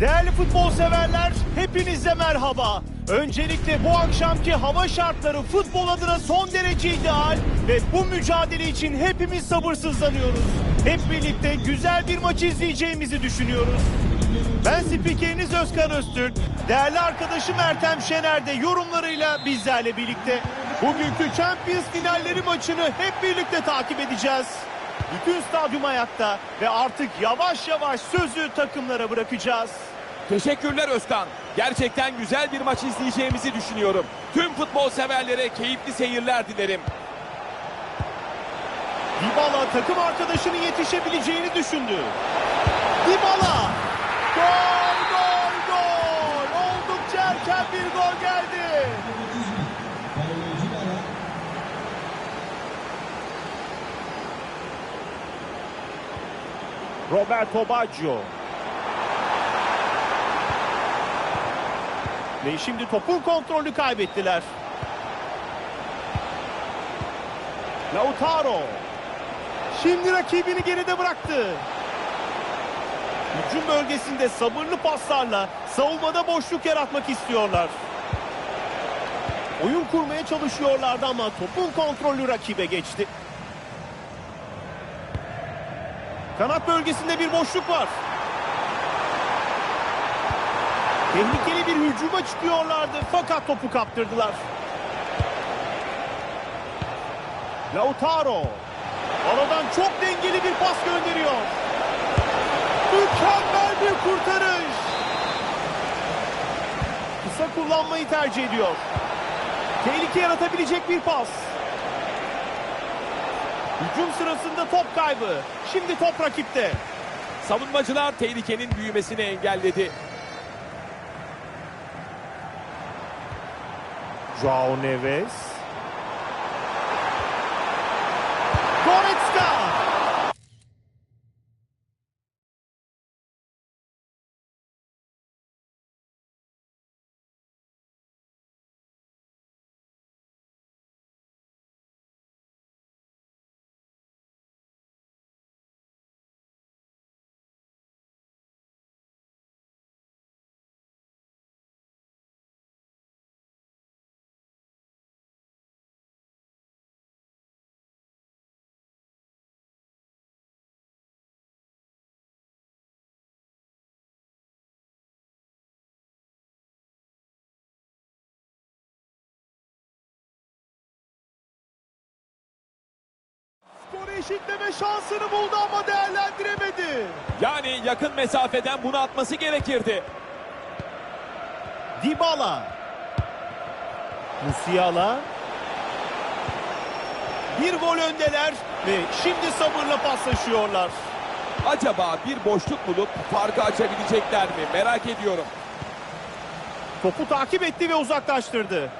Değerli futbol severler, hepinize merhaba. Öncelikle bu akşamki hava şartları futbol adına son derece ideal ve bu mücadele için hepimiz sabırsızlanıyoruz. Hep birlikte güzel bir maç izleyeceğimizi düşünüyoruz. Ben spikeriniz Özkan Öztürk, değerli arkadaşım Ertem Şener de yorumlarıyla bizlerle birlikte. Bugünkü Champions finalleri maçını hep birlikte takip edeceğiz. Bütün stadyum ayakta ve artık yavaş yavaş sözü takımlara bırakacağız. Teşekkürler Özkan. Gerçekten güzel bir maç izleyeceğimizi düşünüyorum. Tüm futbol severlere keyifli seyirler dilerim. Dybala takım arkadaşının yetişebileceğini düşündü. Dybala! Gol, gol, gol! Oldukça erken bir gol geldi. Roberto Baggio. Ve şimdi topun kontrolü kaybettiler. Lautaro. Şimdi rakibini geride bıraktı. Hücum bölgesinde sabırlı paslarla savunmada boşluk yaratmak istiyorlar. Oyun kurmaya çalışıyorlardı ama topun kontrolü rakibe geçti. Kanat bölgesinde bir boşluk var. Tehlikeli bir hücuma çıkıyorlardı fakat topu kaptırdılar. Lautaro. Aradan çok dengeli bir pas gönderiyor. Mükemmel bir kurtarış. Kısa kullanmayı tercih ediyor. Tehlike yaratabilecek bir pas. Hücum sırasında top kaybı. Şimdi top rakipte. Savunmacılar tehlikenin büyümesini engelledi. Joao Neves. Goretzka. Eşitleme şansını buldu ama değerlendiremedi. Yani yakın mesafeden bunu atması gerekirdi. Dybala. Musiala. Bir gol öndeler ve şimdi sabırla paslaşıyorlar. Acaba bir boşluk bulup farkı açabilecekler mi? Merak ediyorum. Topu takip etti ve uzaklaştırdı.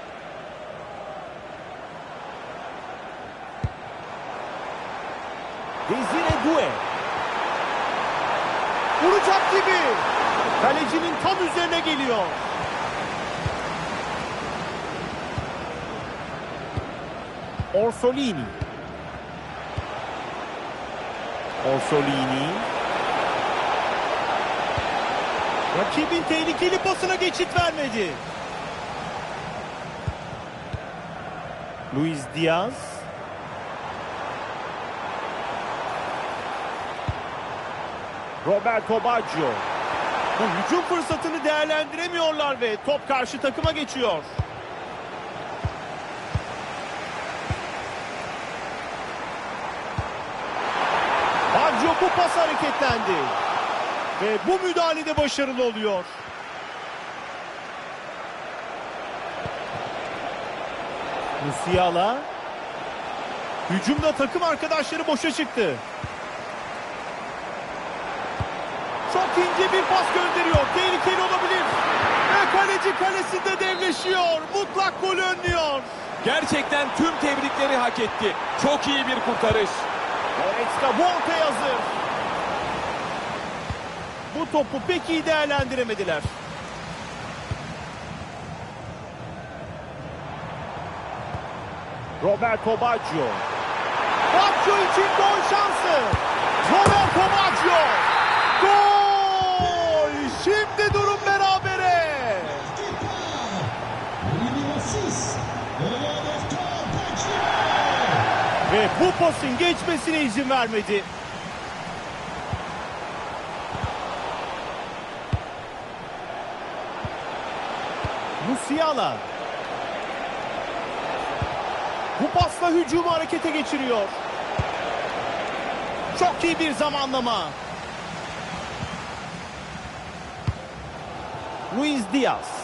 Desire Due. Vuracak gibi. Kalecinin tam üzerine geliyor. Orsolini. Orsolini. Rakibin tehlikeli pasına geçit vermedi. Luis Diaz. Roberto Baggio. Bu hücum fırsatını değerlendiremiyorlar ve top karşı takıma geçiyor. Baggio bu pas hareketlendi. Ve bu müdahalede başarılı oluyor. Musiala. Hücumda takım arkadaşları boşa çıktı. Çok ince bir pas gönderiyor. Tehlikeli olabilir. Ve kaleci kalesinde devleşiyor. Mutlak gol önlüyor. Gerçekten tüm tebrikleri hak etti. Çok iyi bir kurtarış. Goretzka bu ortaya hazır. Bu topu pek iyi değerlendiremediler. Roberto Baggio. Baggio için gol şansı. Roberto Baggio. Gol! Bu pasın geçmesine izin vermedi. Musiala. Bu pasla hücumu harekete geçiriyor. Çok iyi bir zamanlama. Luis Diaz.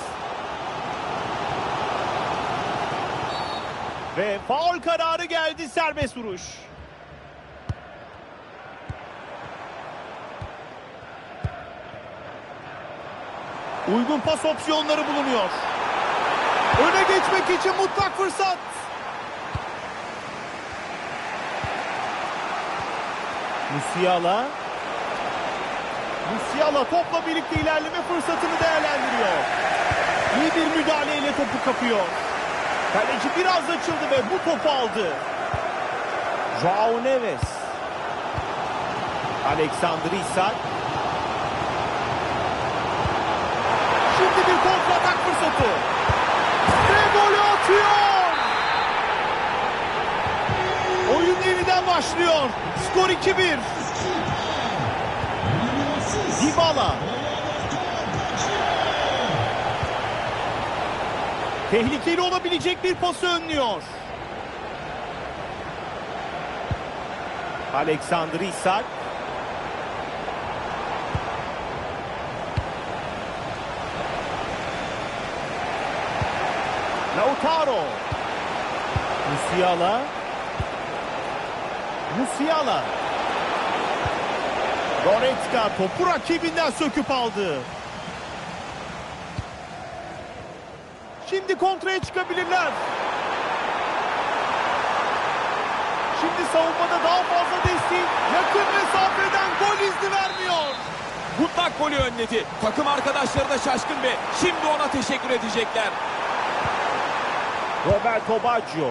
Ve faul kararı geldi serbest vuruş. Uygun pas opsiyonları bulunuyor. Öne geçmek için mutlak fırsat. Musiala. Musiala topla birlikte ilerleme fırsatını değerlendiriyor. İyi bir müdahaleyle topu kapıyor. Kaleci biraz açıldı ve bu topu aldı. Joao Neves. Alexander Isak. Şimdi bir kontratak fırsatı. Ve golü atıyor. Oyun yeniden başlıyor. Skor 2-1. Dybala. Tehlikeli olabilecek bir pası önlüyor. Alexander Isak. Lautaro. Musiala. Musiala. Goretzka topu rakibinden söküp aldı. Şimdi kontraya çıkabilirler. Şimdi savunmada daha fazla destek. Yakın mesafeden gol izni vermiyor. Mutlak golü önledi. Takım arkadaşları da şaşkın ve şimdi ona teşekkür edecekler. Roberto Baggio.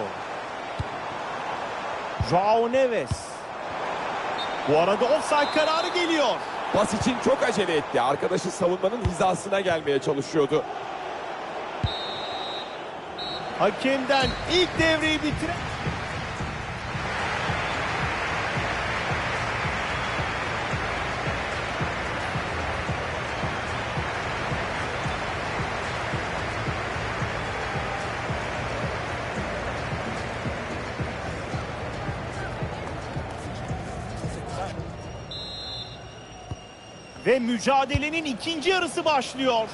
Joao Neves. Bu arada offside kararı geliyor. Pas için çok acele etti. Arkadaşı savunmanın hizasına gelmeye çalışıyordu. Hakemden ilk devreyi bitiren... Ve mücadelenin ikinci yarısı başlıyor.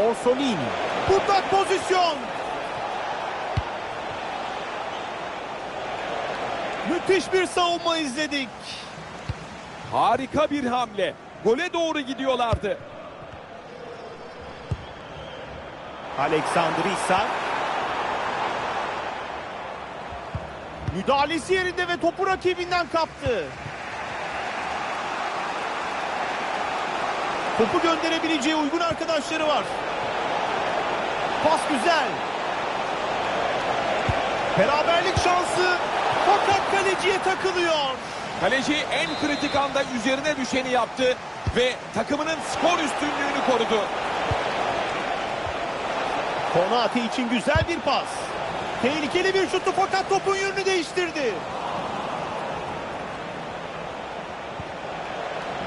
Orsolini. Mutlak pozisyon. Müthiş bir savunma izledik. Harika bir hamle. Gole doğru gidiyorlardı. Alexander Isak. Müdahalesi yerinde ve topu rakibinden kaptı. Topu gönderebileceği uygun arkadaşları var. Pas güzel. Beraberlik şansı fakat kaleciye takılıyor. Kaleci en kritik anda üzerine düşeni yaptı ve takımının skor üstünlüğünü korudu. Konate için güzel bir pas. Tehlikeli bir şutu fakat topun yönünü değiştirdi.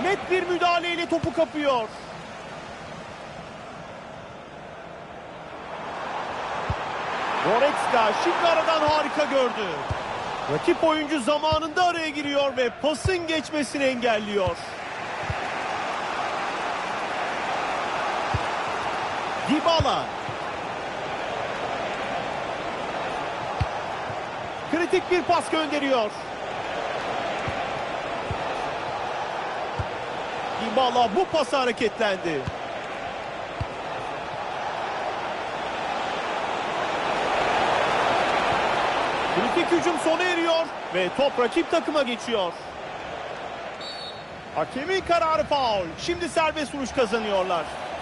Net bir müdahaleyle topu kapıyor. Goretzka şimdi aradan harika gördü. Rakip oyuncu zamanında araya giriyor ve pasın geçmesini engelliyor. Dybala. Kritik bir pas gönderiyor. Dybala bu pası hareketlendi. Kritik hücum sona eriyor ve top rakip takıma geçiyor. Hakemin kararı faul. Şimdi serbest vuruş kazanıyorlar.